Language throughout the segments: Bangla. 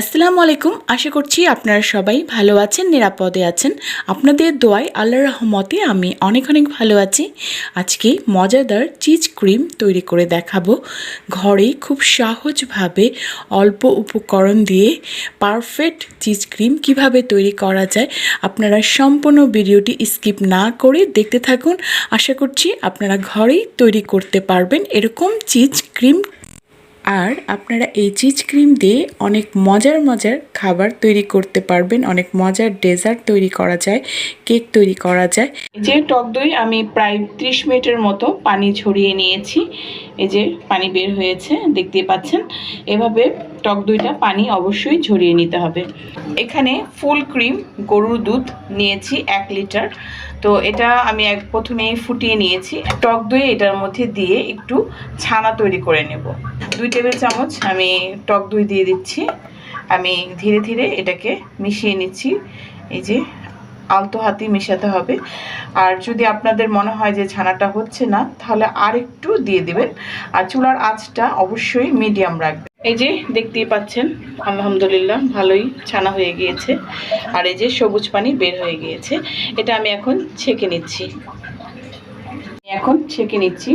আসসালামু আলাইকুম। আশা করছি আপনারা সবাই ভালো আছেন, নিরাপদে আছেন। আপনাদের দোয়ায় আল্লাহর রহমতে আমি অনেক অনেক ভালো আছি। আজকে মজাদার চিজ ক্রিম তৈরি করে দেখাবো। ঘরে খুব সহজভাবে অল্প উপকরণ দিয়ে পারফেক্ট চিজ ক্রিম কীভাবে তৈরি করা যায় আপনারা সম্পূর্ণ ভিডিওটি স্কিপ না করে দেখতে থাকুন। আশা করছি আপনারা ঘরেই তৈরি করতে পারবেন এরকম চিজ ক্রিম আর আপনারা এই চিজ ক্রিম দিয়ে অনেক মজার মজার খাবার তৈরি করতে পারবেন, অনেক মজার ডেজার্ট তৈরি করা যায়, কেক তৈরি করা যায়। যে টক দই আমি প্রায় ত্রিশ মিনিটের মতো পানি ছড়িয়ে নিয়েছি, এই যে পানি বের হয়েছে দেখতে পাচ্ছেন। এভাবে টক দইটা পানি অবশ্যই ঝরিয়ে নিতে হবে। এখানে ফুল ক্রিম, গরুর দুধ নিয়েছি এক লিটার। তো এটা আমি এক প্রথমেই ফুটিয়ে নিয়েছি। টক দই এটার মধ্যে দিয়ে একটু ছানা তৈরি করে নেব। দুই টেবিল চামচ আমি টক দই দিয়ে দিচ্ছি। আমি ধীরে ধীরে এটাকে মিশিয়ে নিচ্ছি। এই যে আলতো হাতে মেশাতে হবে। আর যদি আপনাদের মনে হয় যে ছানাটা হচ্ছে না, তাহলে আর একটু দিয়ে দেবেন। আর চুলার আঁচটা অবশ্যই মিডিয়াম রাখবেন। এই যে দেখতেই পাচ্ছেন, আলহামদুলিল্লাহ ভালোই ছানা হয়ে গিয়েছে। আর এই যে সবুজ পানি বের হয়ে গিয়েছে, এটা আমি এখন ছেঁকে নিচ্ছি। এখন ছেঁকে নিচ্ছি।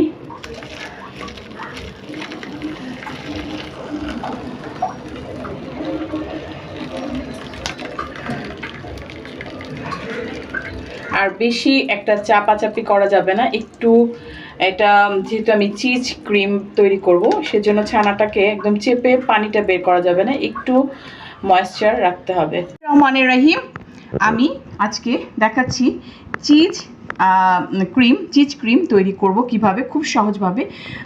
আর বেশি একটা চাপাচাপি করা যাবে না। একটু এটা, যেহেতু আমি চিজ ক্রিম তৈরি করব, সেজন্য ছানাটাকে একদম চেপে পানিটা বের করা যাবে না। একটু ময়েশ্চার রাখতে হবে। রহমান রাহিম, আমি আজকে দেখাচ্ছি চিজ ক্রিম চিজ ক্রিম তৈরি করব কীভাবে, খুব সহজভাবে।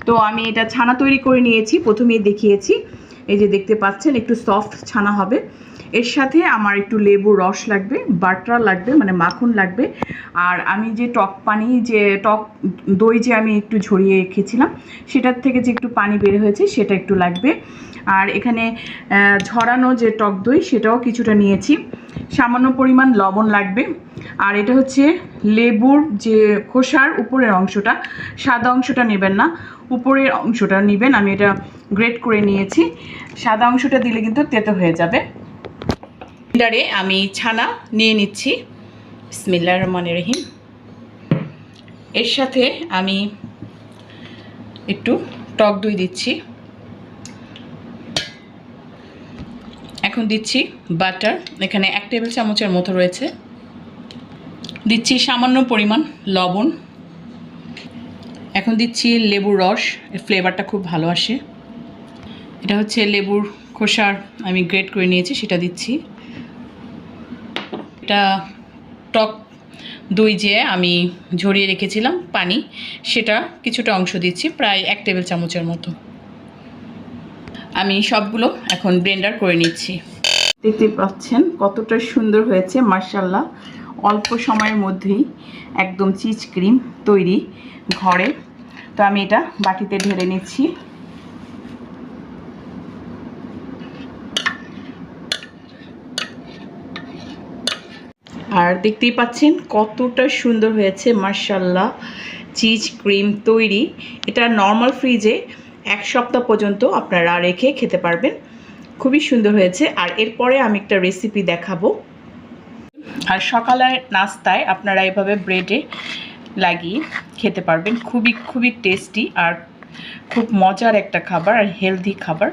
তো আমি এটা ছানা তৈরি করে নিয়েছি, প্রথমেই দেখিয়েছি। এই যে দেখতে পাচ্ছেন, একটু সফট ছানা হবে। এর সাথে আমার একটু লেবুর রস লাগবে, বাটার লাগবে মানে মাখন লাগবে। আর আমি যে টক পানি যে, টক দই যে আমি একটু ঝরিয়ে রেখেছিলাম, সেটার থেকে যে একটু পানি বের হয়েছে, সেটা একটু লাগবে। আর এখানে ঝরানো যে টক দই, সেটাও কিছুটা নিয়েছি। সামান্য পরিমাণ লবণ লাগবে। আর এটা হচ্ছে লেবুর যে খোসার উপরের অংশটা, সাদা অংশটা নেবেন না, উপরের অংশটা নেবেন। আমি এটা গ্রেট করে নিয়েছি। সাদা অংশটা দিলে কিন্তু তেতো হয়ে যাবে। ব্লেন্ডারে আমি ছানা নিয়ে নিচ্ছি। বিসমিল্লাহ রহমান রহিম। এর সাথে আমি একটু টক দই দিচ্ছি। এখন দিচ্ছি বাটার। এখানে এক টেবিল চামচের মতো রয়েছে। দিচ্ছি সামান্য পরিমাণ লবণ। এখন দিচ্ছি লেবুর রস। এর ফ্লেভারটা খুব ভালো আসে। এটা হচ্ছে লেবুর খোসার আমি গ্রেট করে নিয়েছি, সেটা দিচ্ছি। এটা টক দই যে আমি ঝরিয়ে রেখেছিলাম, পানি, সেটা কিছুটা অংশ দিচ্ছি, প্রায় এক টেবিল চামচের মতো। আমি সবগুলো এখন ব্লেন্ডার করে নিচ্ছি। দেখতে পাচ্ছেন কতটা সুন্দর হয়েছে মার্শাল্লাহ অল্প সময়ের মধ্যেই একদম চিজ ক্রিম তৈরি ঘরে। তো আমি এটা বাটিতে ঢেলে নিচ্ছি। আর দেখতেই পাচ্ছেন কতটা সুন্দর হয়েছে মার্শাল্লাহ চিজ ক্রিম তৈরি। এটা নর্মাল ফ্রিজে এক সপ্তাহ পর্যন্ত আপনারা রেখে খেতে পারবেন। খুবই সুন্দর হয়েছে। আর এরপরে আমি একটা রেসিপি দেখাবো। আর সকালের নাস্তায় আপনারা এভাবে ব্রেডে লাগিয়ে খেতে পারবেন। খুবই খুবই টেস্টি আর খুব মজার একটা খাবার আর হেলদি খাবার।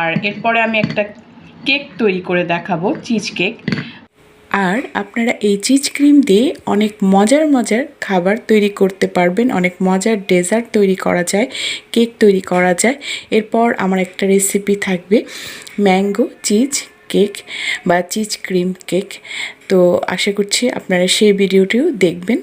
আর এরপরে আমি একটা কেক তৈরি করে দেখাবো চিজ কেক আর আপনারা এই চিজ ক্রিম দিয়ে অনেক মজার মজার খাবার তৈরি করতে পারবেন, অনেক মজার ডেজার্ট তৈরি করা যায়, কেক তৈরি করা যায়। এরপর আমার একটা রেসিপি থাকবে, ম্যাঙ্গো চিজ কেক বা চিজ ক্রিম কেক। তো আশা করছি আপনারা সেই ভিডিওটিও দেখবেন।